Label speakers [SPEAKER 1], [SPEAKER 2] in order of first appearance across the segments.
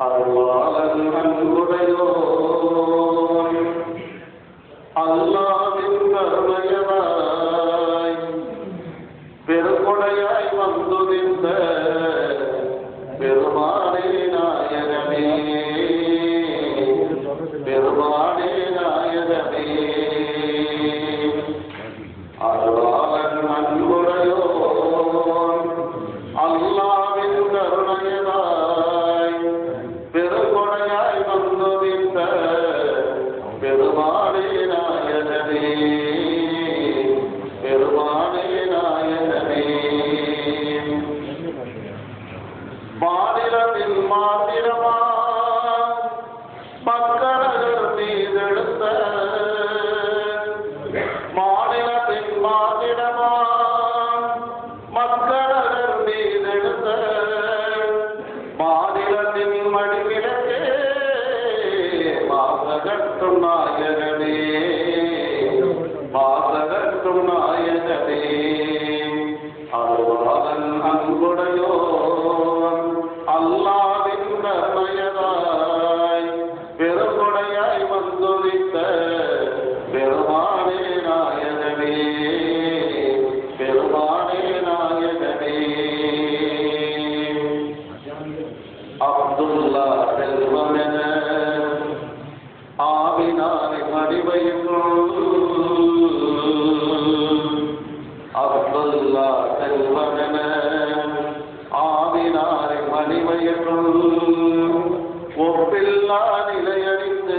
[SPEAKER 1] அருளாளன் அன்புடையோன் அல்லாவின் கருணையதாய் மாநிலத்தின் மக்களகர் மீதெடுத்த மாநிலத்தின் மாத்திரமா? மக்களகர் மீதெடுத்த மாநிலத்தின் மடிவிலக்கே வாசகட்டும் நாயகனே வாசகட்டும் நாயகனே அருவாதன் அன்புடைய ஆவினாரை மடிவைக்கும் அப்துல்லா செல்வமென ஆவினாரை மணிவயற்றும் ஒப்பில்லா நிலையறிந்து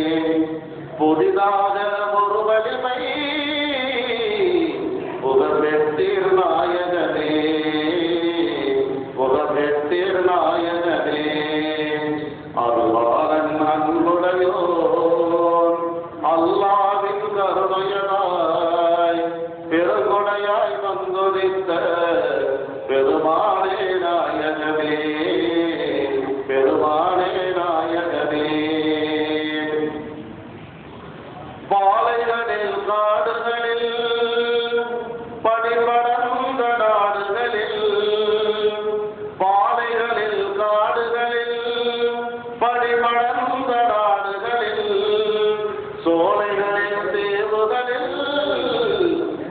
[SPEAKER 1] புதிதாக ஒரு வலிமை புகழ்பெற்றீர் நாயகனே புகழ்பெற்றீர் நாயகனே. அருளாளன் அன்புடையோன் அல்லாவின் கருணையனாய்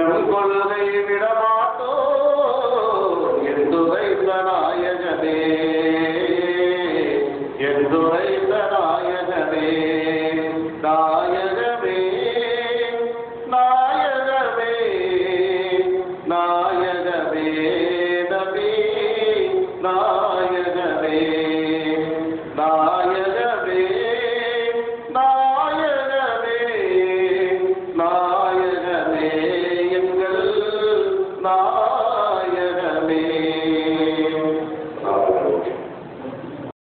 [SPEAKER 1] எம் கொள்கை விடமாட்டோ எந்துரைத்த நாயகனே. எந்துரைத்த நாயகனே நாயகமே நாயகமே நாயகமே நபி நாயகமே நாயகமே நாயகமே நாய